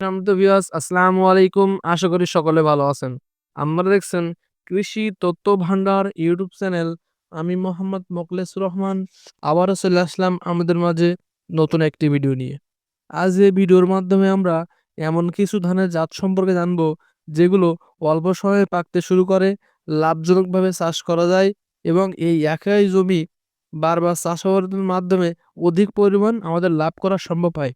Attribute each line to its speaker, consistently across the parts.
Speaker 1: আসসালামু আলাইকুম। আশা করি সকলে ভালো আছেন। আপনারা দেখছেন কৃষি তথ্য ভান্ডার ইউটিউব চ্যানেল। আমি মোহাম্মদ মোকলেসুর রহমান। আবারও চলে আসলাম আমাদের মাঝে নতুন একটি ভিডিও নিয়ে। আজ এই ভিডিওর মাধ্যমে আমরা এমন কিছু ধানের জাত সম্পর্কে জানব, যেগুলো অল্প সময়ে পাকতে শুরু করে, লাভজনকভাবে চাষ করা যায় এবং এই একাই জমি বারবার চাষাবাদের মাধ্যমে অধিক পরিমাণ আমাদের লাভ করা সম্ভব হয়।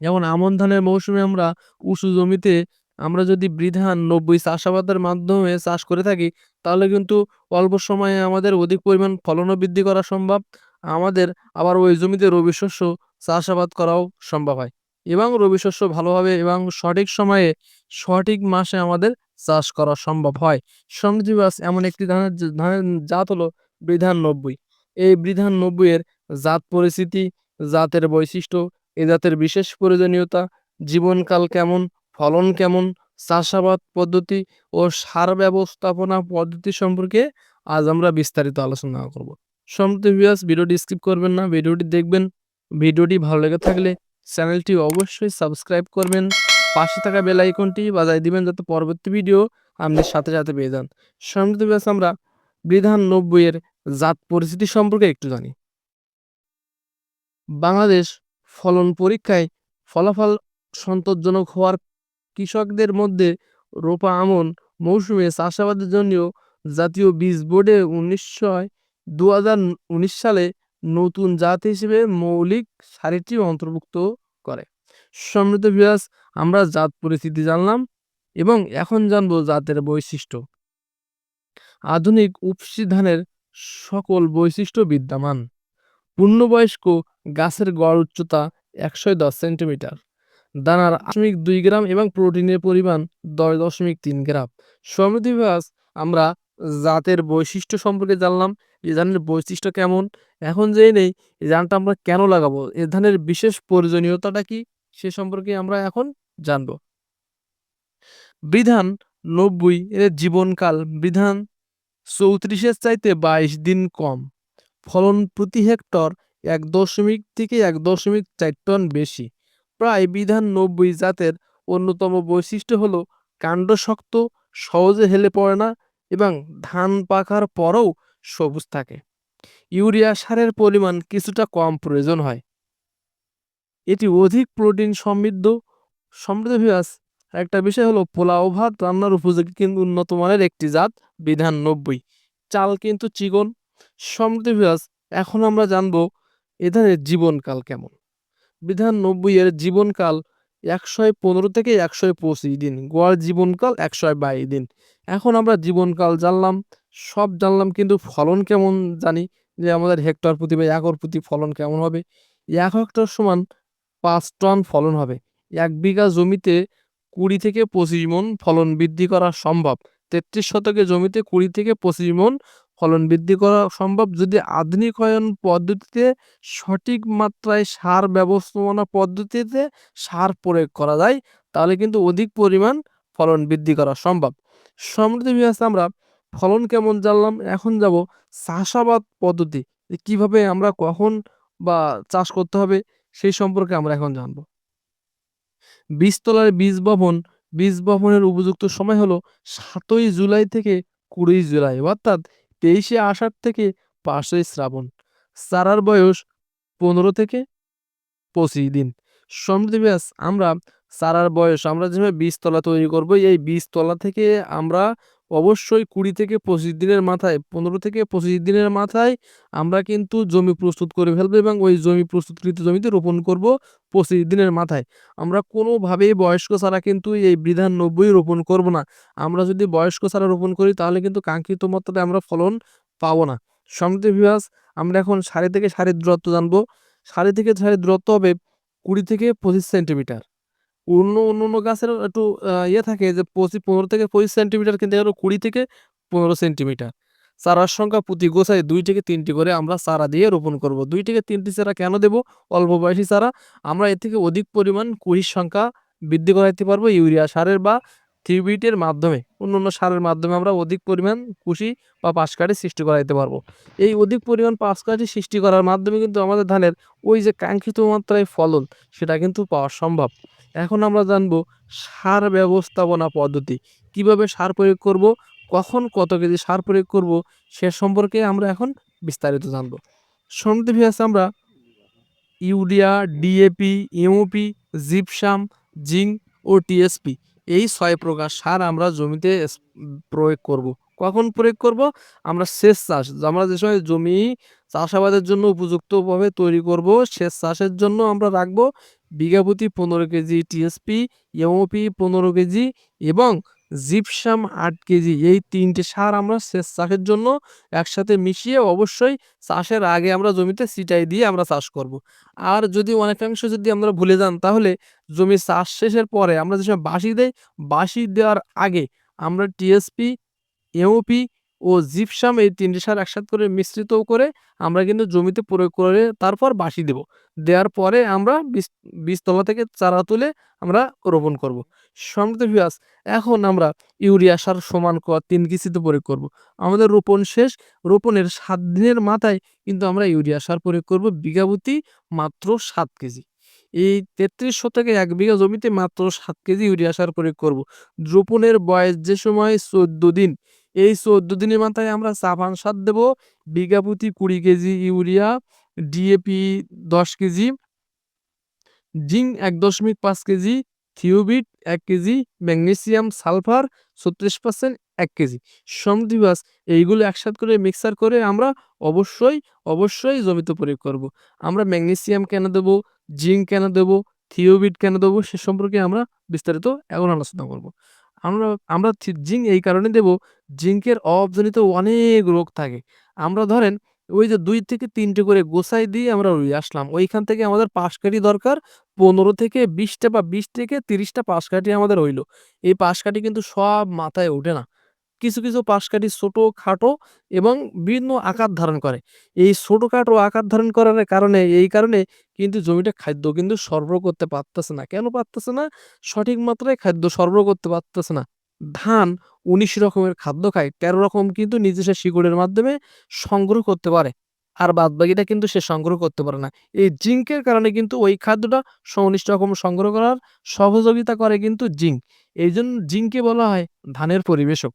Speaker 1: যেমন আমন ধানের মৌসুমে আমরা উঁচু জমিতে আমরা যদি বৃধান নব্বই চাষাবাদের মাধ্যমে চাষ করে থাকি, তাহলে কিন্তু অল্প সময়ে আমাদের অধিক পরিমাণ ফলনও বৃদ্ধি করা সম্ভব। আমাদের আবার ওই জমিতে রবি শস্য চাষাবাদ করাও সম্ভব হয়। এবং রবি শস্য ভালোভাবে এবং সঠিক সময়ে সঠিক মাসে আমাদের চাষ করা সম্ভব হয়। সমৃদ্ধি বাস এমন একটি ধানের ধানের জাত হলো বৃধান নব্বই। এই বৃধান নব্বইয়ের জাত পরিস্থিতি জাতের বৈশিষ্ট্য এ জাতের বিশেষ প্রয়োজনীয়তা, জীবনকাল কেমন, ফলন কেমন, চাষাবাদ পদ্ধতি ও সার ব্যবস্থাপনা পদ্ধতি সম্পর্কে আজ আমরা বিস্তারিত আলোচনা করব। সম্প্রতি ভিউয়ার্স ভিডিওটি স্কিপ করবেন না, ভিডিওটি দেখবেন। ভিডিওটি ভালো লেগে থাকলে চ্যানেলটি অবশ্যই সাবস্ক্রাইব করবেন। পাশে থাকা বেল আইকনটি বাজায় দিবেন যাতে পরবর্তী ভিডিও আপনি সাথে সাথে পেয়ে যান। সম্প্রতি ভিউয়ার্স আমরা বিধান নব্বইয়ের জাত পরিস্থিতি সম্পর্কে একটু জানি। বাংলাদেশ ফলন পরীক্ষায় ফলাফল সন্তোষজনক হওয়ার কৃষকদের মধ্যে রোপা আমন মৌসুমে চাষাবাদের জন্য জাতীয় বীজ বোর্ডে উনিশশো দু সালে নতুন জাত হিসেবে মৌলিক সারিটি অন্তর্ভুক্ত করে। সমৃদ্ধ বিয়াস আমরা জাত পরিস্থিতি জানলাম এবং এখন জানব জাতের বৈশিষ্ট্য। আধুনিক উপসি ধানের সকল বৈশিষ্ট্য বিদ্যমান। পূর্ণবয়স্ক গাছের গড় উচ্চতা একশো দশ সেন্টিমিটার। দানার দশমিক দুই গ্রাম এবং প্রোটিনের পরিমাণ দশ দশমিক তিন গ্রাম। সমৃদ্ধি বিভাগ, আমরা জাতের বৈশিষ্ট্য সম্পর্কে জানলাম এই ধানের বৈশিষ্ট্য কেমন? এখন জেনে নেই এই ধানটা আমরা কেন লাগাবো? এ ধানের বিশেষ প্রয়োজনীয়তাটা কি? সে সম্পর্কে আমরা এখন জানব। বিধান নব্বই এর জীবনকাল। বিধান চৌত্রিশের চাইতে বাইশ দিন কম। ফলন প্রতি হেক্টর এক দশমিক থেকে এক দশমিক চার টন বেশি। প্রায় বিধান নব্বই জাতের অন্যতম বৈশিষ্ট্য হলো, কাণ্ড শক্ত, সহজে হেলে পড়ে না এবং ধান পাকার পরও সবুজ থাকে। ইউরিয়া সারের পরিমাণ কিছুটা কম প্রয়োজন হয়। এটি অধিক প্রোটিন সমৃদ্ধ সমৃদ্ধ ভিয়াস একটা বিষয় হলো, পোলাও ভাত রান্নার উপযোগী কিন্তু উন্নত মানের একটি জাত বিধান নব্বই। চাল কিন্তু চিকন সমৃদ্ধ এখন আমরা জানব এধানের জীবনকাল কেমন? বিধান নব্বই এর জীবনকাল একশো পনেরো থেকে একশো পঁচিশ দিন, গোয়ার জীবনকাল একশো বাইশ দিন। এখন আমরা জীবনকাল জানলাম, সব জানলাম কিন্তু ফলন কেমন জানি, যে আমাদের হেক্টর প্রতি বা একর প্রতি ফলন কেমন হবে? এক হেক্টর সমান পাঁচ টন ফলন হবে। এক বিঘা জমিতে কুড়ি থেকে পঁচিশ মন ফলন বৃদ্ধি করা সম্ভব। তেত্রিশ শতকে জমিতে কুড়ি থেকে পঁচিশ মন ফলন বৃদ্ধি করা সম্ভব। যদি আধুনিকায়ন পদ্ধতিতে সঠিক মাত্রায় সার ব্যবস্থাপনা পদ্ধতিতে সার প্রয়োগ করা যায়, তাহলে কিন্তু অধিক পরিমাণ ফলন বৃদ্ধি করা সম্ভব। সমৃদ্ধ বিভাগ আমরা ফলন কেমন জানলাম, এখন যাব চাষাবাদ পদ্ধতি। কীভাবে আমরা কখন বা চাষ করতে হবে, সেই সম্পর্কে আমরা এখন জানব। বীজতলার বীজ বপন, বীজ বপনের উপযুক্ত সময় হলো সাতই জুলাই থেকে কুড়ি জুলাই, অর্থাৎ তেইশে আষাঢ় থেকে পাঁচই শ্রাবণ। সারার বয়স পনেরো থেকে পঁচিশ দিন। সমৃদ্ধি ব্যাস, আমরা সারার বয়স, আমরা যেভাবে বীজতলা তৈরি করব, এই বীজতলা থেকে আমরা অবশ্যই কুড়ি থেকে পঁচিশ দিনের মাথায়, পনেরো থেকে পঁচিশ দিনের মাথায় আমরা কিন্তু জমি প্রস্তুত করে ফেলব এবং ওই জমি প্রস্তুতকৃত জমিতে রোপণ করব পঁচিশ দিনের মাথায়। আমরা কোনোভাবেই বয়স্ক ছাড়া কিন্তু এই বিধান নব্বই রোপণ করব না। আমরা যদি বয়স্ক ছাড়া রোপণ করি তাহলে কিন্তু কাঙ্ক্ষিত মাত্রায় আমরা ফলন পাবো না। সমৃদ্ধ বিভাস, আমরা এখন সারি থেকে সারির দূরত্ব জানব। সারি থেকে সারির দূরত্ব হবে কুড়ি থেকে পঁচিশ সেন্টিমিটার। অন্য অন্য অন্য গাছের একটু ইয়ে থাকে যে পঁচিশ, পনেরো থেকে পঁচিশ সেন্টিমিটার কিন্তু এগুলো কুড়ি থেকে পনেরো সেন্টিমিটার। চারার সংখ্যা প্রতি গোছায় দুই থেকে তিনটি করে আমরা চারা দিয়ে রোপণ করব। দুই থেকে তিনটি চারা কেন দেব? অল্প বয়সী চারা। আমরা এর থেকে অধিক পরিমাণ কুড়ির সংখ্যা বৃদ্ধি করাইতে পারব ইউরিয়া সারের বা থ্রিবিটের মাধ্যমে। অন্য অন্য সারের মাধ্যমে আমরা অধিক পরিমাণ কুশি বা পাশকাঠি সৃষ্টি করাইতে পারব। এই অধিক পরিমাণ পাশকাঠি সৃষ্টি করার মাধ্যমে কিন্তু আমাদের ধানের ওই যে কাঙ্ক্ষিত মাত্রায় ফলন, সেটা কিন্তু পাওয়া সম্ভব। এখন আমরা জানব সার ব্যবস্থাপনা পদ্ধতি। কীভাবে সার প্রয়োগ করব? কখন কত কেজি সার প্রয়োগ করব? সে সম্পর্কে আমরা এখন বিস্তারিত জানব। সমৃদ্ধ ভিয়াস আমরা urea, DAP MOP gypsum, zinc ও টিএসপি এই ছয় প্রকার সার আমরা জমিতে প্রয়োগ করব। কখন প্রয়োগ করব? আমরা সেচ চাষ, আমরা যে সময় জমি চাষাবাদের জন্য উপযুক্তভাবে তৈরি করব সেচ চাষের জন্য আমরা রাখব প্রতি পনেরো কেজি টিএসপি, এমওপি পনেরো কেজি এবং জিপসাম আট কেজি এই তিনটে সার আমরা সেচ চাষের জন্য একসাথে মিশিয়ে অবশ্যই চাষের আগে আমরা জমিতে সিটাই দিয়ে আমরা চাষ করব। আর যদি অনেকাংশ যদি আমরা ভুলে যান, তাহলে জমি চাষ শেষের পরে আমরা যেসব বাসি দেই, বাসি দেওয়ার আগে আমরা টিএসপি, এমওপি ও জিপসাম এই তিনটি সার একসাথে করে মিশ্রিত করে আমরা কিন্তু জমিতে প্রয়োগ করে তারপর বাসি দেব। দেওয়ার পরে আমরা বীজ, বীজতলা থেকে চারা তুলে আমরা রোপণ করব। সম্মানিত ভিউয়ার্স এখন আমরা ইউরিয়া সার সমান ক তিন কিস্তিতে প্রয়োগ করব। আমাদের রোপণ শেষ। রোপণের সাত দিনের মাথায় কিন্তু আমরা ইউরিয়া সার প্রয়োগ করব বিঘা প্রতি মাত্র সাত কেজি। এই তেত্রিশ শতকে এক বিঘা জমিতে মাত্র সাত কেজি ইউরিয়া সার প্রয়োগ করব। রোপণের বয়স যে সময় চোদ্দ দিন। এই চোদ্দ দিনের মাথায় আমরা চাপান সার দেব, বিঘা প্রতি কুড়ি কেজি ইউরিয়া, ডিএপি দশ কেজি, জিঙ্ক এক দশমিক পাঁচ কেজি, থিওবিট এক কেজি, ম্যাগনেসিয়াম সালফার ছত্রিশ পার্সেন্ট এক কেজি সমদিবাস এইগুলো একসাথে করে মিক্সার করে আমরা অবশ্যই অবশ্যই জমিতে প্রয়োগ করব। আমরা ম্যাগনেসিয়াম কেন দেবো, জিঙ্ক কেন দেবো, থিওবিট কেন দেবো, সে সম্পর্কে আমরা বিস্তারিত এখন আলোচনা করব। আমরা আমরা জিঙ্ক এই কারণে দেব, জিঙ্কের অভাবজনিত অনেক রোগ থাকে। আমরা ধরেন ওই যে দুই থেকে তিনটে করে গোসাই দিয়ে আমরা রুই আসলাম, ওইখান থেকে আমাদের পাশকাঠি দরকার পনেরো থেকে বিশটা বা বিশ থেকে তিরিশটা পাশকাঠি আমাদের হইল। এই পাশকাঠি কিন্তু সব মাথায় ওঠে না। কিছু কিছু পাশকাঠি ছোট, খাটো এবং বিভিন্ন আকার ধারণ করে। এই ছোটো, খাটো আকার ধারণ করার কারণে, এই কারণে কিন্তু জমিটা খাদ্য কিন্তু সরবরাহ করতে পারতেছে না। কেন পারতেছে না? সঠিক মাত্রায় খাদ্য সরবরাহ করতে পারতেছে না। ধান উনিশ রকমের খাদ্য খায়, তেরো রকম কিন্তু নিজস্ব শিকড়ের মাধ্যমে সংগ্রহ করতে পারে। আর বাদবাকিটা কিন্তু সে সংগ্রহ করতে পারে না। এই জিঙ্কের কারণে কিন্তু ওই খাদ্যটা উনিশ রকম সংগ্রহ করার সহযোগিতা করে কিন্তু জিঙ্ক। এই জন্য জিঙ্ককে বলা হয় ধানের পরিবেশক।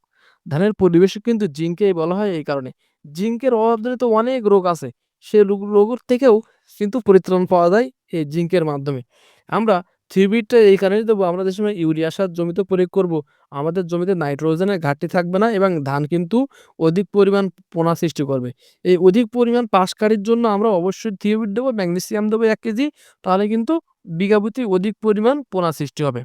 Speaker 1: ধানের পরিবেশক কিন্তু জিঙ্কেই বলা হয় এই কারণে। জিঙ্কের অভাবজনিত অনেক রোগ আছে, সে রোগ, রোগের থেকেও কিন্তু পরিত্রাণ পাওয়া যায় এই জিঙ্কের মাধ্যমে। আমরা থ্রিবিটটা এই কারণেই দেবো, আমরা যে সময় ইউরিয়া সার জমিতে প্রয়োগ করব, আমাদের জমিতে নাইট্রোজেনের ঘাটতি থাকবে না এবং ধান কিন্তু অধিক পরিমাণ পোনা সৃষ্টি করবে। এই অধিক পরিমাণ পাশকারির জন্য আমরা অবশ্যই থিওবিট দেবো, ম্যাগনেসিয়াম দেবো এক কেজি, তাহলে কিন্তু বিঘাপতি অধিক পরিমাণ পোনা সৃষ্টি হবে।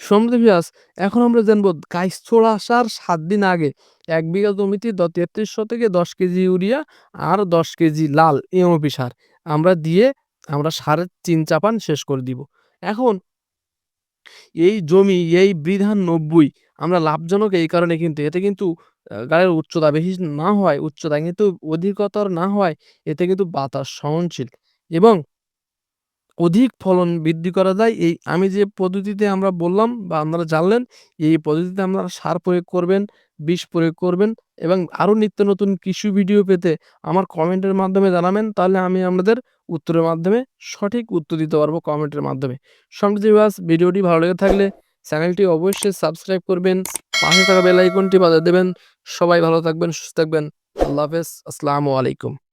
Speaker 1: সমৃদ্ধ ভিয়াস এখন আমরা জানব গাইছড়া আসার সাত দিন আগে এক বিঘা জমিতে তেত্রিশ থেকে দশ কেজি ইউরিয়া আর দশ কেজি লাল এমওপি সার। আমরা দিয়ে আমরা সারের চিন চাপান শেষ করে দিব। এখন এই জমি, এই বিধান নব্বই, আমরা লাভজনক এই কারণে কিন্তু এতে কিন্তু গায়ের উচ্চতা বেশি না হয়, উচ্চতা কিন্তু অধিকতর না হয়, এতে কিন্তু বাতাস সহনশীল। এবং অধিক ফলন বৃদ্ধি করা যায়। এই আমি যে পদ্ধতিতে আমরা বললাম বা আপনারা জানলেন, এই পদ্ধতিতে আপনারা সার প্রয়োগ করবেন, বিষ প্রয়োগ করবেন এবং আরও নিত্য নতুন কৃষি ভিডিও পেতে আমার কমেন্টের মাধ্যমে জানাবেন, তাহলে আমি আপনাদের উত্তরের মাধ্যমে সঠিক উত্তর দিতে পারব কমেন্টের মাধ্যমে। বাস ভিডিওটি ভালো লেগে থাকলে চ্যানেলটি অবশ্যই সাবস্ক্রাইব করবেন, পাশে থাকা বেল আইকনটি বাজার দেবেন। সবাই ভালো থাকবেন, সুস্থ থাকবেন। আল্লাহ হাফেজ, আসসালামু আলাইকুম।